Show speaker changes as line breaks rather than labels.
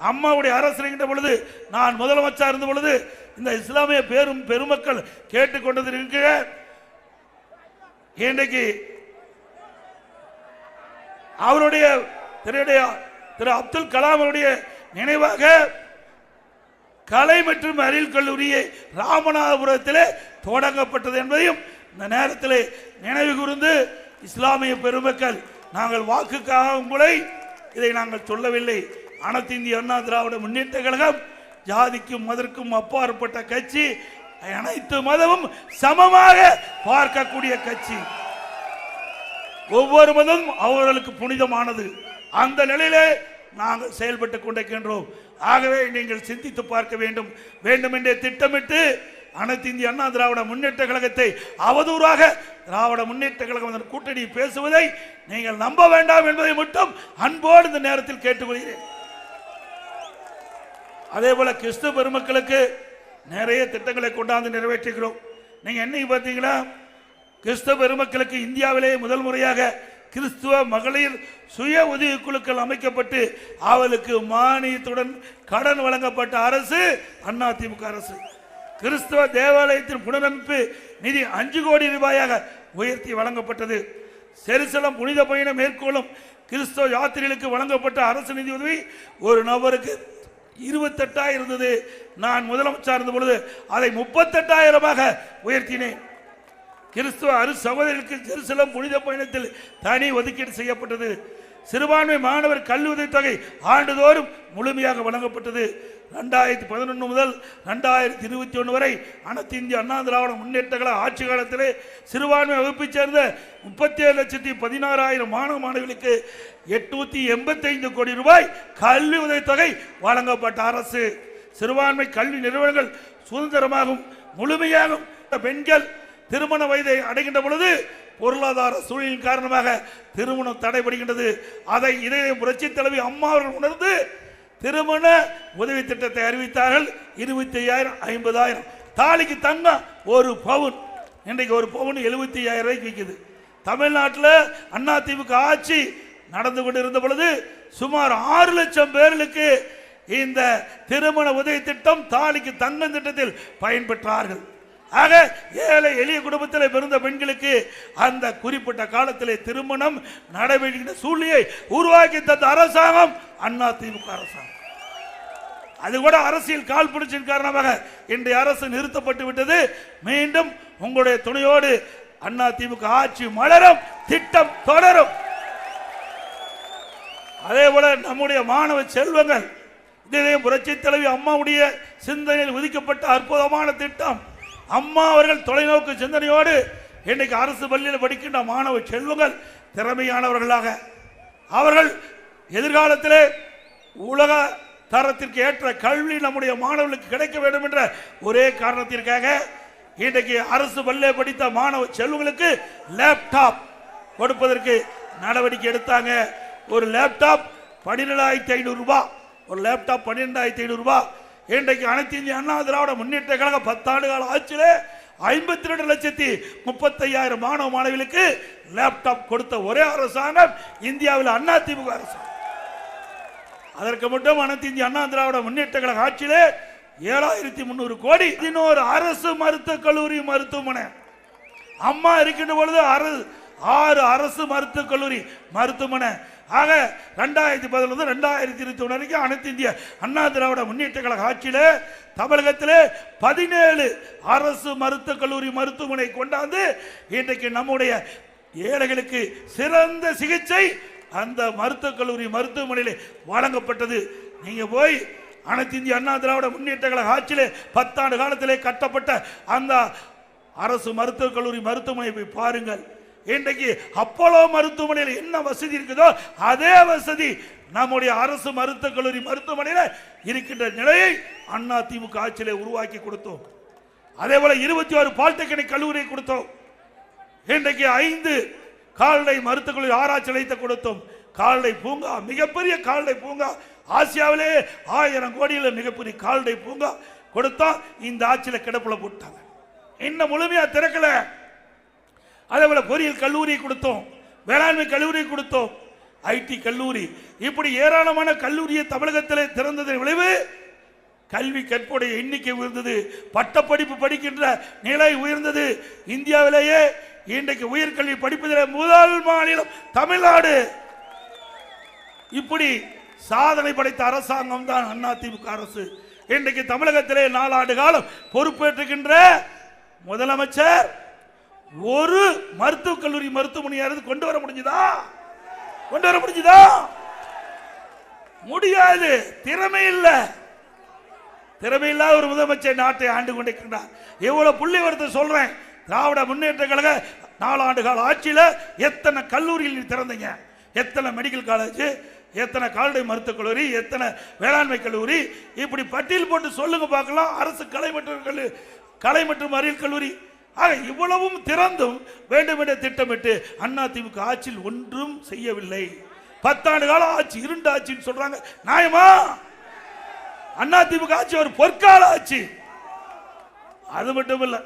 அம்மாவுடைய அரசு பொழுது நான் முதலமைச்சர் இருந்த பொழுது இந்த இஸ்லாமிய பெரும் பெருமக்கள் கேட்டுக்கொண்டது இருக்கிற இன்றைக்கு அவருடைய திரு திரு அப்துல் கலாம் அவருடைய நினைவாக கலை மற்றும் அறிவியல் கல்லூரியை ராமநாதபுரத்திலே தொடங்கப்பட்டது என்பதையும் இந்த நேரத்தில் நினைவு கூர்ந்து இஸ்லாமிய பெருமக்கள் நாங்கள் வாக்குக்காக உங்களை இதை நாங்கள் சொல்லவில்லை. அனைத்து இந்திய அண்ணா திராவிட முன்னேற்ற கழகம் ஜாதிக்கும் மதற்கும் அப்பாற்பட்ட கட்சி அனைத்து மதமும் சமமாக பார்க்கக்கூடிய கட்சி. ஒவ்வொரு மதமும் அவர்களுக்கு புனிதமானது. அந்த நிலையிலே நாங்கள் செயல்பட்டு கொண்டிருக்கின்றோம். ஆகவே நீங்கள் சிந்தித்து பார்க்க வேண்டும். வேண்டுமென்றே திட்டமிட்டு அனைத்து இந்திய அண்ணா திராவிட முன்னேற்ற கழகத்தை அவதூறாக திராவிட முன்னேற்ற கழகம் அதன் கூட்டணி பேசுவதை நீங்கள் நம்ப வேண்டாம் என்பதை மட்டும் அன்போடு இந்த நேரத்தில் கேட்டுக்கொள்கிறேன். அதே போல கிறிஸ்துவ பெருமக்களுக்கு நிறைய திட்டங்களை கொண்டாந்து நிறைவேற்றுகிறோம். நீங்க என்னைக்கு பார்த்தீங்கன்னா கிறிஸ்துவ பெருமக்களுக்கு இந்தியாவிலேயே முதல் முறையாக கிறிஸ்துவ மகளிர் சுய உதவி குழுக்கள் அமைக்கப்பட்டு அவளுக்கு மானியத்துடன் கடன் வழங்கப்பட்ட அரசு அதிமுக அரசு. கிறிஸ்துவ தேவாலயத்தின் புனரமைப்பு நிதி அஞ்சு கோடி ரூபாயாக உயர்த்தி வழங்கப்பட்டது. செருசலம் புனித பயணம் மேற்கொள்ளும் கிறிஸ்தவ யாத்திரைகளுக்கு வழங்கப்பட்ட அரசு நிதி உதவி ஒரு நபருக்கு இருபத்தெட்டாயிரம் இருந்தது. நான் முதலமைச்சர் இருந்த பொழுது அதை முப்பத்தெட்டாயிரமாக உயர்த்தினேன். கிறிஸ்துவ அரு சகோதரிக்கு ஜெருசலம் புனித பயணத்தில் தனி ஒதுக்கீடு செய்யப்பட்டது. சிறுபான்மை மாணவர் கல்வி உதவித்தொகை ஆண்டுதோறும் முழுமையாக வழங்கப்பட்டது. ரெண்டாயிரத்தி பதினொன்று முதல் ரெண்டாயிரத்தி இருபத்தி ஒன்று வரை அனைத்து இந்திய அண்ணா திராவிட முன்னேற்ற கழக ஆட்சி காலத்திலே சிறுபான்மை வகுப்பைச் சேர்ந்த முப்பத்தி ஏழு லட்சத்தி பதினாறாயிரம் மாணவ மாணவிகளுக்கு எட்நூற்றி எண்பத்தைந்து கோடி ரூபாய் கல்வி உதவித்தொகை வழங்கப்பட்ட அரசு. சிறுபான்மை கல்வி நிறுவனங்கள் சுதந்திரமாகவும் முழுமையாகவும் பெண்கள் திருமண வயதை அடைகின்ற பொழுது பொருளாதார சூழலின் காரணமாக திருமணம் தடைபடுகின்றது. அதை இதய புரட்சி தலைவி அம்மா அவர்கள் உணர்ந்து திருமண உதவி திட்டத்தை அறிவித்தார்கள். இருபத்தி ஐயாயிரம் ஐம்பதாயிரம். தாலிக்கு தங்கம் ஒரு பவுன். இன்றைக்கு ஒரு பவுன் எழுபத்தி ஐயாயிரம் ரூபாய்க்கு விற்குது தமிழ்நாட்டில் அதிமுக ஆட்சி நடந்து கொண்டிருந்த பொழுது சுமார் ஆறு லட்சம் பேர்களுக்கு இந்த திருமண உதவி திட்டம் தாலிக்கு தங்கம் திட்டத்தில் பயன்பெற்றார்கள். ஆக ஏழை எளிய குடும்பத்தில் பிறந்த பெண்களுக்கு அந்த குறிப்பிட்ட காலத்தில் திருமணம் நடைபெறுகின்ற சூழ்நிலையை உருவாக்கி தந்த அரசாங்கம் அண்ணா திமுக அரசாங்கம். அது கூட அரசியல் கால் பிடிச்சின் காரணமாக இன்றைய அரசு நிறுத்தப்பட்டு விட்டது. மீண்டும் உங்களுடைய துணையோடு அண்ணா திமுக ஆட்சி மலரும் திட்டம் தொடரும். அதே போல நம்முடைய மாணவ செல்வங்கள் இதே புரட்சி தலைவி அம்மாவுடைய சிந்தனையில் ஒதுக்கப்பட்ட அற்புதமான திட்டம். அம்மா அவர்கள் தொலைநோக்கு சிந்தனையோடு இன்னைக்கு அரசு பள்ளியில் படிக்கின்ற மாணவ செல்வங்கள் திறமையானவர்களாக. அவர்கள் எதிர்காலத்திலே உலக தரத்திற்கு ஏற்ற கல்வி நம்முடைய மாணவர்களுக்கு கிடைக்க வேண்டும் என்ற ஒரே காரணத்திற்காக இன்றைக்கு அரசு பள்ளியை படித்த மாணவ செல்வங்களுக்கு லேப்டாப் கொடுப்பதற்கு நடவடிக்கை எடுத்தாங்க. ஒரு லேப்டாப் பன்னிரெண்டாயிரத்தி ஐநூறுரூபா ஒரு லேப்டாப் பன்னிரெண்டாயிரத்தி ஐநூறுரூபா இன்றைக்கு அனைத்து இந்திய அண்ணா திராவிட முன்னேற்ற கழக பத்தாண்டு கால ஆட்சியில் ஐம்பத்தி ரெண்டு லட்சத்தி முப்பத்தையாயிரம் மாணவ மாணவிகளுக்கு லேப்டாப் கொடுத்த ஒரே அரசாங்கம் இந்தியாவில் அண்ணா திமுக அரசாங்கம் அதற்கு மட்டும் அனைத்து இந்திய அண்ணா திராவிட முன்னேற்ற கழக ஆட்சியில் ஏழாயிரத்தி முந்நூறு கோடி இன்னொரு அரசு மருத்துவக் கல்லூரி மருத்துவமனை. அம்மா இருக்கின்ற பொழுது அரசு ஆறு அரசு மருத்துவக் கல்லூரி மருத்துவமனை. ஆக ரெண்டாயிரத்தி பதினொன்று ரெண்டாயிரத்தி இருபத்தி ஒன்று வரைக்கும் அனைத்து இந்திய அண்ணா திராவிட முன்னேற்ற கழக ஆட்சியில் தமிழகத்தில் பதினேழு அரசு மருத்துவக் கல்லூரி மருத்துவமனை கொண்டாந்து இன்றைக்கு நம்முடைய ஏழைகளுக்கு சிறந்த சிகிச்சை அந்த மருத்துவக் கல்லூரி மருத்துவமனையில் வழங்கப்பட்டது. நீங்கள் போய் அனைத்து இந்திய அண்ணா திராவிட முன்னேற்ற கழக ஆட்சியிலே பத்தாண்டு காலத்திலே கட்டப்பட்ட அந்த அரசு மருத்துவக் கல்லூரி மருத்துவமனை போய் பாருங்கள். இன்றைக்கு அப்போலோ மருத்துவமனையில் என்ன வசதி இருக்குதோ அதே வசதி நம்முடைய அரசு மருத்துவக் கல்லூரி மருத்துவமனையில் இருக்கின்ற நிலையை அண்ணா திமுக ஆட்சியிலே உருவாக்கி கொடுத்தோம். அதே போல இருபத்தி ஆறு பாலிடெக்னிக் கல்லூரி கொடுத்தோம். இன்றைக்கு ஐந்து கால்நடை மருத்துவக் கல்லூரி ஆராய்ச்சி நிலையத்தை கொடுத்தோம். கால்நடை பூங்கா மிகப்பெரிய கால்நடை பூங்கா. ஆசியாவிலே ஆயிரம் கோடியில் மிகப்பெரிய கால்நடை பூங்கா கொடுத்தா இந்த ஆட்சியில் கிடப்புல போட்டாங்க. இன்னும் முழுமையா திறக்கல. அதே போல பொறியியல் கல்லூரி கொடுத்தோம். வேளாண்மை கல்லூரி கொடுத்தோம். ஐடி கல்லூரி. இப்படி ஏராளமான கல்லூரியை தமிழகத்தில் திறந்ததன் விளைவு கல்வி கற்போடைய எண்ணிக்கை உயர்ந்தது. பட்டப்படிப்பு படிக்கின்ற நிலை உயர்ந்தது. இந்தியாவிலேயே இன்றைக்கு உயர்கல்வி படிப்பதில் முதல் மாநிலம் தமிழ்நாடு. இப்படி சாதனை படைத்த அரசாங்கம் தான் அதிமுக அரசு. இன்றைக்கு தமிழகத்திலே நாலாண்டு காலம் பொறுப்பேற்றுகின்ற முதலமைச்சர் ஒரு மருத்துவக் கல்லூரி மருத்துவமனையாவது கொண்டு வர முடிஞ்சுதா? கொண்டு வர முடிஞ்சுதா? முடியாது. திறமை இல்லை. திறமையில்லாத ஒரு முதலமைச்சர் நாட்டை ஆண்டு கொண்டிருக்கிறார். எவ்வளவு புள்ளி வரத்தை சொல்றேன். திராவிட முன்னேற்ற கழக நாலாண்டு கால ஆட்சியில் எத்தனை கல்லூரிகள் நீ திறந்தீங்க? எத்தனை மெடிக்கல் காலேஜ் எத்தனை கால்நடை மருத்துவக் கல்லூரி எத்தனை வேளாண்மை கல்லூரி? இப்படி பட்டியல் போட்டு சொல்லுங்க பார்க்கலாம். அரசு கலை மற்றும் கல்லூரி கலை மற்றும் அறிவியல் கல்லூரி. ஆக இவ்வளவும் திறந்தும் வேண்டும் என்ற திட்டமிட்டு திமுக ஆட்சியில் ஒன்றும் செய்யவில்லை. பத்தாண்டு காலம் ஆட்சி இருண்ட ஆட்சின்னு சொல்றாங்க. நியாயமா? அதிமுக ஆட்சி ஒரு பொற்கால ஆட்சி. அது மட்டும் இல்லை